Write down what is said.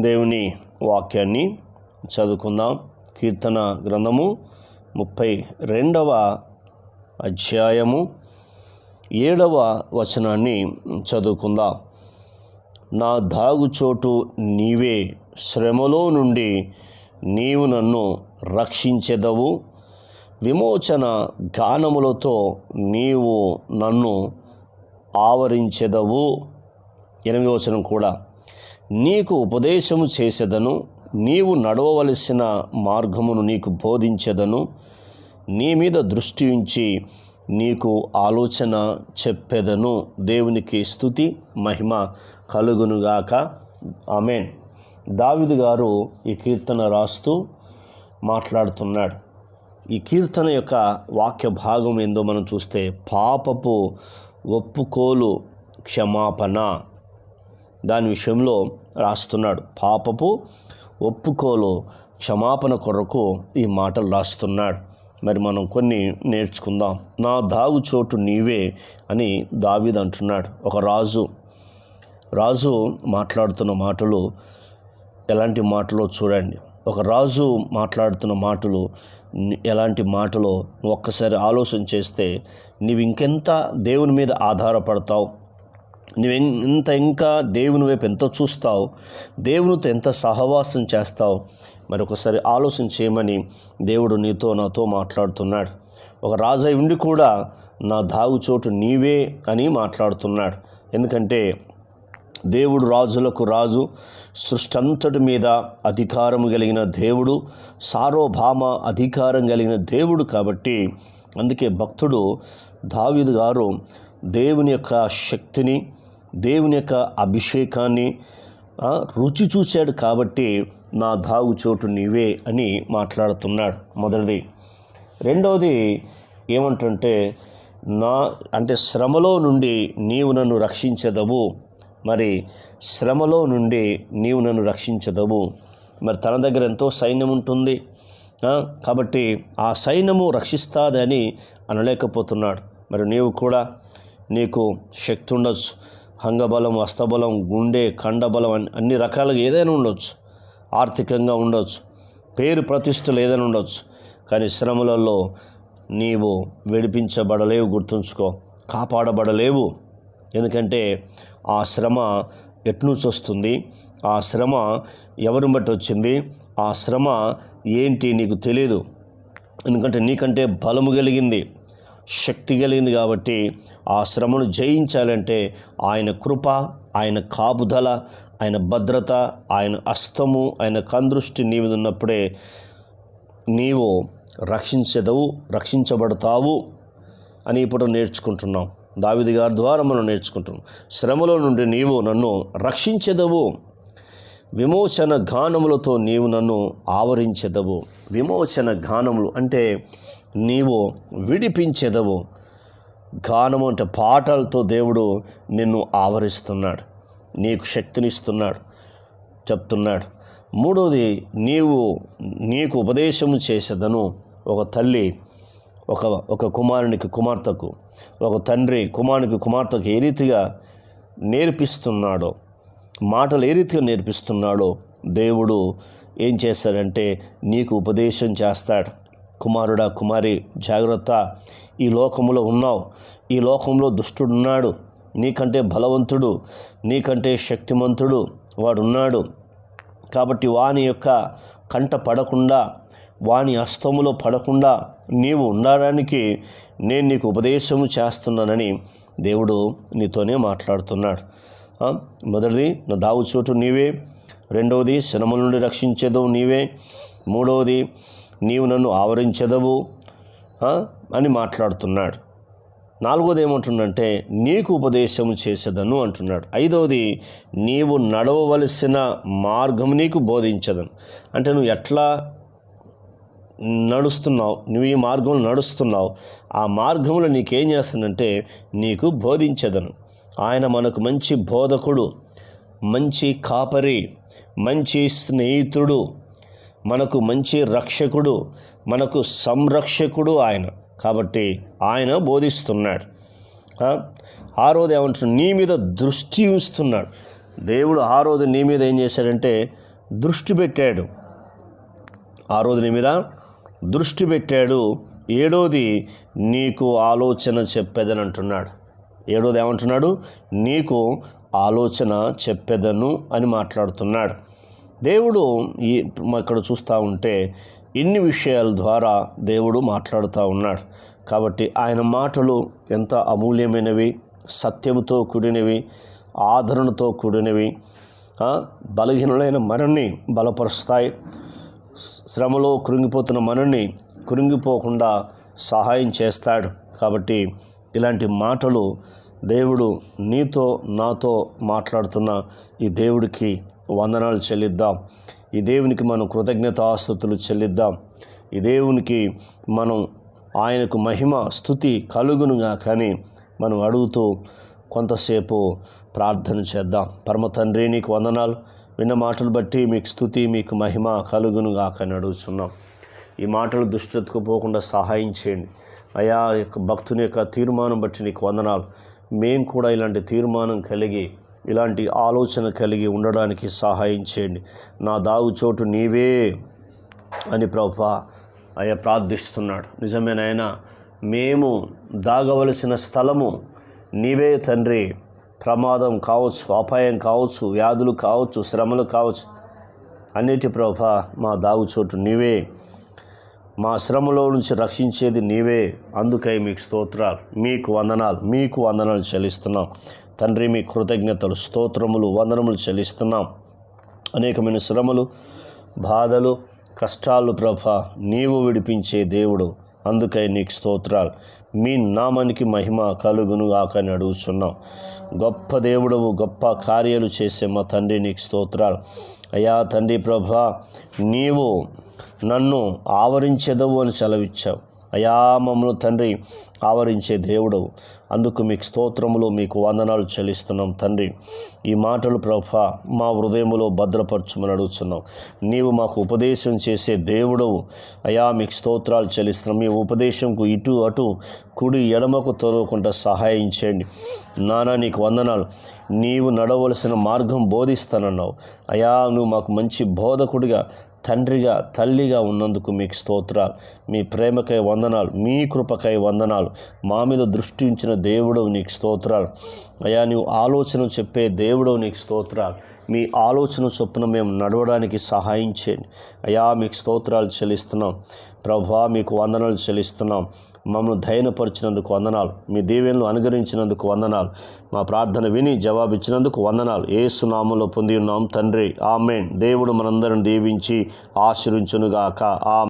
దేవుని వాక్యాన్ని చదువుకుందాం. కీర్తన గ్రంథము ముప్పై రెండవ అధ్యాయము ఏడవ వచనాన్ని చదువుకుందాం. నా దాగుచోటు నీవే శ్రమలో నుండి నీవు నన్ను రక్షించెదవు. విమోచన గానములతో నీవు నన్ను ఆవరించెదవు. ఎనిమిది వచనం కూడా నీకు ఉపదేశము చేసేదను నీవు నడవవలసిన మార్గమును నీకు బోధించెదను నీ మీద దృష్టి ఉంచి నీకు ఆలోచన చెప్పెదను. దేవునికి స్థుతి మహిమ కలుగునుగాక. ఆమెన్. దావిదు గారు ఈ కీర్తన రాస్తూ మాట్లాడుతున్నాడు. ఈ కీర్తన యొక్క వాక్య భాగం ఏందో మనం చూస్తే పాపపు ఒప్పుకోలు క్షమాపణ. దాని విషయంలో రాస్తున్నాడు. పాపపు ఒప్పుకోలో క్షమాపణ కొరకు ఈ మాటలు రాస్తున్నాడు. మరి మనం కొన్ని నేర్చుకుందాం. నా దాగు చోటు నీవే అని దావీద్ అంటున్నాడు. ఒక రాజు రాజు మాట్లాడుతున్న మాటలు ఎలాంటి మాటలో చూడండి. ఒక రాజు మాట్లాడుతున్న మాటలు ఎలాంటి మాటలో ఒక్కసారి ఆలోచన చేస్తే నీవు ఇంకెంత దేవుని మీద ఆధారపడతావు? నువ్వు ఎంత ఇంకా దేవుని వైపు ఎంత చూస్తావు? దేవునితో ఎంత సహవాసం చేస్తావు? మరి ఒకసారి ఆలోచన చేయమని దేవుడు నీతో నాతో మాట్లాడుతున్నాడు. ఒక రాజై ఉండి కూడా నా దాగు చోటు నీవే అని మాట్లాడుతున్నాడు. ఎందుకంటే దేవుడు రాజులకు రాజు సృష్టి అంతటి మీద అధికారం కలిగిన దేవుడు సార్వభామ అధికారం కలిగిన దేవుడు కాబట్టి అందుకే భక్తుడు దావిదు గారు దేవుని యొక్క శక్తిని దేవుని యొక్క అభిషేకాన్ని రుచి చూశాడు కాబట్టి నా దాగు చోటు నీవే అని మాట్లాడుతున్నాడు మొదటిది. రెండవది ఏమంటుంటే నా అంటే శ్రమలో నుండి నీవు నన్ను రక్షించదవు. మరి శ్రమలో నుండి నీవు నన్ను రక్షించదవు. మరి తన దగ్గర ఎంతో సైన్యం ఉంటుంది. కాబట్టి ఆ సైన్యము రక్షిస్తాదని అనలేకపోతున్నాడు. మరి నీవు కూడా నీకు శక్తి ఉండొచ్చు. అంగబలం హస్తబలం గుండె కండబలం అన్ని అన్ని రకాలుగా ఏదైనా ఉండొచ్చు. ఆర్థికంగా ఉండొచ్చు. పేరు ప్రతిష్టలు ఏదైనా ఉండొచ్చు. కానీ శ్రమలలో నీవు విడిపించబడలేవు గుర్తుంచుకో. కాపాడబడలేవు. ఎందుకంటే ఆ శ్రమ ఎట్నుంచి వస్తుంది? ఆ శ్రమ ఎవరిని బట్టి వచ్చింది? ఆ శ్రమ ఏంటి నీకు తెలియదు ఎందుకంటే నీకంటే బలము కలిగింది. శక్తి కలిగింది కాబట్టి ఆ శ్రమను జయించాలంటే ఆయన కృప ఆయన కాపుదల ఆయన భద్రత ఆయన అస్తము ఆయన కందృష్టి నీ మీద ఉన్నప్పుడే నీవు రక్షించదవు రక్షించబడతావు అని ఇప్పుడు నేర్చుకుంటున్నాం. దావిది గారి ద్వారా మనం నేర్చుకుంటున్నాం. శ్రమలో నుండి నీవు నన్ను రక్షించెదవు. విమోచన గానములతో నీవు నన్ను ఆవరించెదవు. విమోచన గానములు అంటే నీవు విడిపించెదవు. గానము అంటే పాటలతో దేవుడు నిన్ను ఆవరిస్తున్నాడు. నీకు శక్తినిస్తున్నాడు. చెప్తున్నాడు. మూడోది నీవు నీకు ఉపదేశము చేసేదను. ఒక తల్లి ఒక ఒక కుమారునికి కుమార్తెకు ఒక తండ్రి కుమారునికి కుమార్తెకు ఏ రీతిగా నేర్పిస్తున్నాడో మాటలు ఏ రీతిగా నేర్పిస్తున్నాడో దేవుడు ఏం చేస్తాడంటే నీకు ఉపదేశం చేస్తాడు. కుమారుడా కుమారి జాగ్రత్త. ఈ లోకములో ఉన్నావు. ఈ లోకంలో దుష్టుడున్నాడు. నీకంటే బలవంతుడు నీకంటే శక్తిమంతుడు వాడున్నాడు. కాబట్టి వాని యొక్క కంట పడకుండా వాని అస్తములో పడకుండా నీవు ఉండడానికి నేను నీకు ఉపదేశము చేస్తున్నానని దేవుడు నీతోనే మాట్లాడుతున్నాడు. మొదటిది నా దావు చోటు నీవే. రెండవది శ్రమల నుండి రక్షించేదవు నీవే. మూడవది నీవు నన్ను ఆవరించదవు. అని మాట్లాడుతున్నాడు. నాలుగోది ఏమంటుండంటే నీకు ఉపదేశము చేసేదను అంటున్నాడు. ఐదవది నీవు నడవవలసిన మార్గం నీకు బోధించదను. అంటే నువ్వు ఎట్లా నడుస్తున్నావు నువ్వు ఈ మార్గంలో నడుస్తున్నావు. ఆ మార్గంలో నీకేం చేస్తుందంటే నీకు బోధించదను. ఆయన మనకు మంచి బోధకుడు మంచి కాపరి మంచి స్నేహితుడు మనకు మంచి రక్షకుడు మనకు సంరక్షకుడు ఆయన. కాబట్టి ఆయన బోధిస్తున్నాడు. ఆ? ఆరోది ఏమంటున్నాడు? నీ మీద దృష్టి ఉంచుతున్నాడు. దేవుడు ఆ రోజు నీ మీద ఏం చేశాడంటే దృష్టి పెట్టాడు. ఆ రోజు నీ మీద దృష్టి పెట్టాడు. ఏడోది నీకు ఆలోచన చెప్పేదని అంటున్నాడు. ఏడోది ఏమంటున్నాడు? నీకు ఆలోచన చెప్పేదను అని మాట్లాడుతున్నాడు. దేవుడు ఈ ఇక్కడ చూస్తూ ఉంటే ఇన్ని విషయాల ద్వారా దేవుడు మాట్లాడుతూ ఉన్నాడు. కాబట్టి ఆయన మాటలు ఎంత అమూల్యమైనవి సత్యముతో కూడినవి ఆదరణతో కూడినవి బలహీనులైన మనల్ని బలపరుస్తాయి. శ్రమలో కృంగిపోతున్న మనల్ని కృంగిపోకుండా సహాయం చేస్తాడు. కాబట్టి ఇలాంటి మాటలు దేవుడు నీతో నాతో మాట్లాడుతున్న ఈ దేవుడికి వందనాలు చెల్లిద్దాం. ఈ దేవునికి మనం కృతజ్ఞతాస్తుతులు చెల్లిద్దాం. ఈ దేవునికి మనం ఆయనకు మహిమ స్థుతి కలుగునుగా కానీ మనం అడుగుతూ కొంతసేపు ప్రార్థన చేద్దాం. పరమ తండ్రి నీకు వందనాలు. విన్న మాటలు బట్టి మీకు స్థుతి మీకు మహిమ కలుగును గాకని అడుగుతున్నాం ఈ మాటలు దుష్టతకు పోకుండా సహాయం చేయండి. అయా యొక్క భక్తుని యొక్క తీర్మానం బట్టి నీకు వందనాలు. మేము కూడా ఇలాంటి తీర్మానం కలిగి ఇలాంటి ఆలోచన కలిగి ఉండడానికి సహాయం చేయండి. నా దాగు చోటు నీవే అని ప్రభా అయ్యా ప్రార్థిస్తున్నాడు. నిజమేనాయన మేము దాగవలసిన స్థలము నీవే తండ్రి. ప్రమాదం కావచ్చు అపాయం కావచ్చు వ్యాధులు కావచ్చు శ్రమలు కావచ్చు. అన్నిటి ప్రభ మా దాగు చోటు నీవే. మా శ్రమలో నుంచి రక్షించేది నీవే. అందుకై మీకు స్తోత్రాలు మీకు వందనాలు మీకు వందనాలు చెల్లిస్తున్నాం. తండ్రి మీ కృతజ్ఞతలు స్తోత్రములు వందనములు చెల్లిస్తున్నాం. అనేకమైన శ్రమలు బాధలు కష్టాలు ప్రభ నీవు విడిపించే దేవుడు. అందుకై నీకు స్తోత్రాలు. మీ నామానికి మహిమ కలుగును ఆకని అడుగుచున్నాం. గొప్ప దేవుడవు గొప్ప కార్యాలు చేసే మా తండ్రి నీకు స్తోత్రాలు. అయ్యా తండ్రి ప్రభా నీవు నన్ను ఆవరించెదవు అని సెలవిచ్చావు. అయా మమ్మల్ని తండ్రి ఆవరించే దేవుడవు అందుకు మీకు స్తోత్రములు మీకు వందనాలు చెల్లిస్తున్నాం తండ్రి. ఈ మాటలు ప్రభ మా హృదయములో భద్రపరచుమని అడుగుతున్నాం నీవు మాకు ఉపదేశం చేసే దేవుడవు అయా మీకు స్తోత్రాలు చెల్లిస్తున్నాం. మీ ఉపదేశంకు ఇటు అటు కుడి ఎడమకు తొలగకుండా సహాయం చేయండి. నానా నీకు వందనాలు. నీవు నడవలసిన మార్గం బోధిస్తానన్నావు. అయా నువ్వు మాకు మంచి బోధకుడిగా తండ్రిగా తల్లిగా ఉన్నందుకు మీకు స్తోత్రాలు. మీ ప్రేమకై వందనాలు మీ కృపకై వందనాలు. మా మీద దృష్టి ఉంచిన దేవుడు నీకు స్తోత్రాలు. అయా నీవు ఆలోచన చెప్పే దేవుడు నీకు స్తోత్రాలు. మీ ఆలోచన చొప్పున మేము నడవడానికి సహాయం చేయండి. అయా మీకు స్తోత్రాలు చెల్లిస్తున్నాం. ప్రభా మీకు వందనాలు చెల్లిస్తున్నాం. మమ్మల్ని ధైర్యపరిచినందుకు వందనాలు. మీ దీవెనలు అనుగరించినందుకు వందనాలు. మా ప్రార్థన విని జవాబిచ్చినందుకు వందనాలు. ఏ సునామంలో పొంది ఉన్నాం తండ్రి. ఆమెన్. దేవుడు మనందరం దీవించి ఆశీర్వించునుగాక. ఆ